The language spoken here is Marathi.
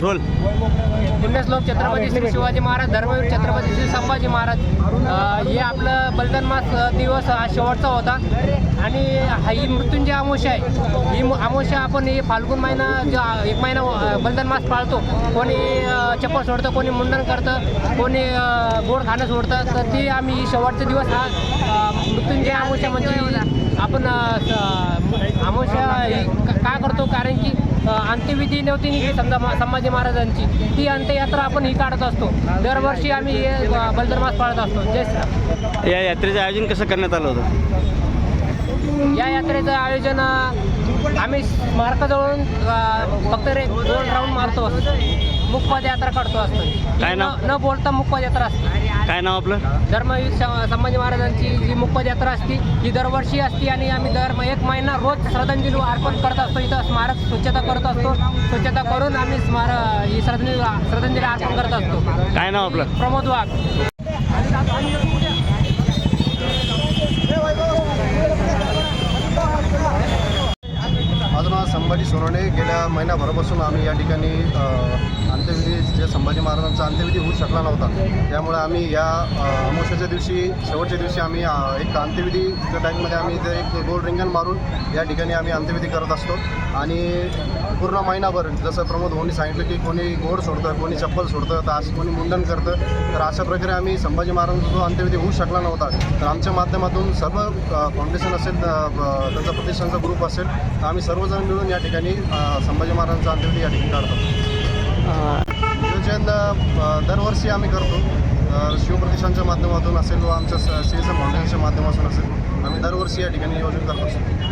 रोल. पुण्यश्लोक छत्रपती श्री शिवाजी महाराज धर्मवीर छत्रपती श्री संभाजी महाराज हे आपलं बलिदान मास दिवस हा शेवटचा होता. आणि हा ही मृत्युंजय अमावस्या आहे. ही मु- आपण ही फाल्गुन महिना जो एक महिना बलिदान मास पाळतो. कोणी चप्पल सोडतं कोणी मुंडन करतं कोणी गोड खाणं सोडतं तर ती आम्ही ही शेवटचा दिवस हा मृत्यूंची मृत्युंजय म्हणजे आपण अ, ही का करतो? कारण की अंत्यविधी नव्हती निघली समजा संभाजी महाराजांची. ती अंत्ययात्रा आपण ही काढत असतो. दरवर्षी आम्ही हे अ, बलिदान मास पाळत असतो. जय श्रीराम. या यात्रेचं आयोजन कसं करण्यात आलं होतं? या यात्रेचं आयोजन आम्ही स्मारकाजवळून अ, फक्त रे दोन राऊंड मारतो मुखपाद यात्रा काढतो असतो. काय नाव? न- बोलता मुखपाद यात्रा असते. काय नाव आपलं? धर्मवीर संभाजी महाराजांची जी मुखपद यात्रा असती ही दरवर्षी असते आणि आम्ही दर एक महिना रोज श्रद्धांजली अर्पण करत असतो. इथं स्मारक स्वच्छता करत असतो. स्वच्छता करून आम्ही स्मारक ही श्रद्धांजली श्रद्धांजली अर्पण करत असतो. काय नाव आपलं? प्रमोद वाघ माझं नाव संभाजी सोनवणे गेल्या महिन्याभरापासून आम्ही या ठिकाणी अ, अंत्यविधी संभाजी महाराजांचा अंत्यविधी होऊ शकला नव्हता. त्यामुळे आम्ही या अ, दिवशी शेवटच्या दिवशी आम्ही एक अंत्यविधीच्या टाईममध्ये आम्ही इथे एक गोल रिंगण मारून या ठिकाणी आम्ही अंत्यविधी करत असतो. आणि पूर्ण महिनाभर जसं प्रमोद भाऊनी सांगितलं की कोणी गोड सोडतं कोणी चप्पल सोडतं तर असं कोणी मुंडन करतं तर अशा प्रकारे आम्ही संभाजी महाराजांचा जो अंत्यविधी होऊ शकला नव्हता. तर आमच्या माध्यमातून सर्व फाउंडेशन असेल त्यांचा प्रतिष्ठानचा ग्रुप असेल तर आम्ही सर्वजण मिळून या ठिकाणी संभाजी महाराजांचा अंत्यविधी या ठिकाणी काढतो. नियोजन दरवर्षी आम्ही करतो. अ, शिवप्रतिष्ठानच्या माध्यमातून असेल व आमच्या सी एस एम फाउंडेशनच्या माध्यमातून असेल आम्ही दरवर्षी या ठिकाणी नियोजन करत असतो.